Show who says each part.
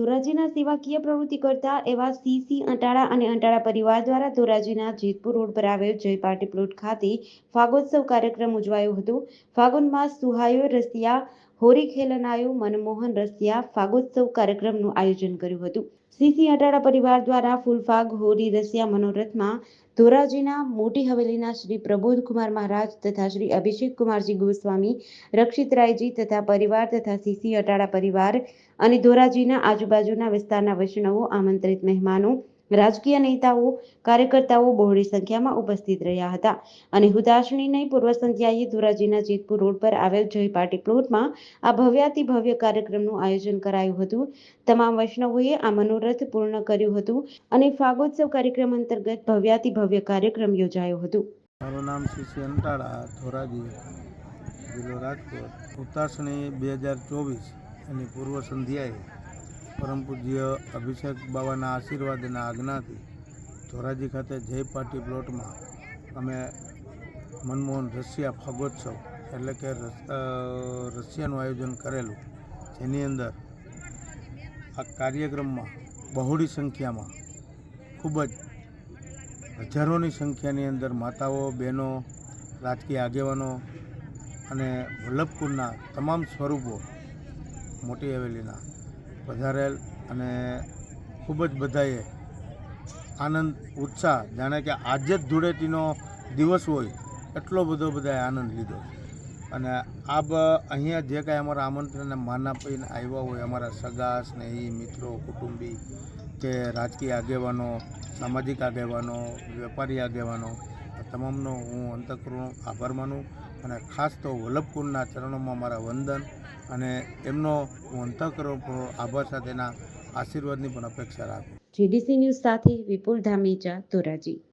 Speaker 1: ધોરાજીના સેવાકીય પ્રવૃત્તિ કરતા એવા સીસી અંટાળા અને અંટાળા પરિવાર દ્વારા ધોરાજીના જેતપુર રોડ પર આવેલ જય પાર્ટી પ્લોટ ખાતે ફાગોત્સવ કાર્યક્રમ ઉજવાયો હતો. ફાગુન માસ સુહાયો રસિયા હોરી ખેલનાયો મનમોહન રસિયા ફાગોત્સવ કાર્યક્રમનું આયોજન કર્યું હતું. સીસી અટાડા પરિવાર દ્વારા ફૂલફાગ, હોરી, રસિયા મનોરથમાં ધોરાજીના મોટી હવેલીના શ્રી પ્રબોધ કુમાર મહારાજ તથા શ્રી અભિષેક કુમારજી ગોસ્વામી, રક્ષિત રાયજી તથા પરિવાર તથા સીસી અટાડા પરિવાર અને ધોરાજીના આજુબાજુના વિસ્તારના વૈષ્ણવો, આમંત્રિત મહેમાનો રાજકીય નેતાઓ, કાર્યકર્તાઓ બહોળી સંખ્યામાં ઉપસ્થિત રહ્યા હતા અને હુદાશણીની પૂર્વ સંધ્યાએ ધોરાજીના જેતપુર રોડ પર આવેલ જય પાર્ટી પ્લોટમાં આ ભવ્યાતિ ભવ્ય કાર્યક્રમનું આયોજન કરાયું હતું. તમામ વૈષ્ણવોએ આ મનોરથ પૂર્ણ કર્યું હતું અને ફાગોત્સવ કાર્યક્રમ અંતર્ગત ભવ્યાતિ ભવ્ય કાર્યક્રમ યોજાયો હતો.
Speaker 2: મારું નામ શિશી અંટાળા ધોરાજી જિલ્લો રાજકોટ. ઉતાસણી બે હજાર ચોવીસ એની પૂર્વ સંધ્યાએ પરમ પૂજ્ય અભિષેક બાબાના આશીર્વાદ અને આજ્ઞાથી ધોરાજી ખાતે જય પાર્ટી પ્લોટમાં અમે મનમોહન રશિયા ફાગોત્સવ એટલે કે રશિયાનું આયોજન કરેલું. જેની અંદર આ કાર્યક્રમમાં બહોળી સંખ્યામાં ખૂબ જ હજારોની સંખ્યાની અંદર માતાઓ, બહેનો, રાજકીય આગેવાનો અને વલ્લભપુરના તમામ સ્વરૂપો મોટી હવેલીના પધારેલ અને ખૂબ જ બધાએ આનંદ, ઉત્સાહ, જાણે કે આજે જ ધૂળેટીનો દિવસ હોય, એટલો બધો બધાએ આનંદ લીધો અને આ અહીંયા જે કાંઈ અમારા આમંત્રણને માન આપીને આવ્યા હોય, અમારા સગા, સ્નેહી, મિત્રો, કુટુંબી, કે રાજકીય આગેવાનો, સામાજિક આગેવાનો, વેપારી આગેવાનો તમામનો હું અંતઃકૃણ આભાર માનું અને ખાસ તો વલ્લભકુંડના ચરણોમાં મારા વંદન અને એમનો હું અંતઃકરણ આભાર સાથેના આશીર્વાદની પણ અપેક્ષા રાખું.
Speaker 1: જીડીસી ન્યૂઝ સાથે વિપુલ ધામેચા ધોરાજી.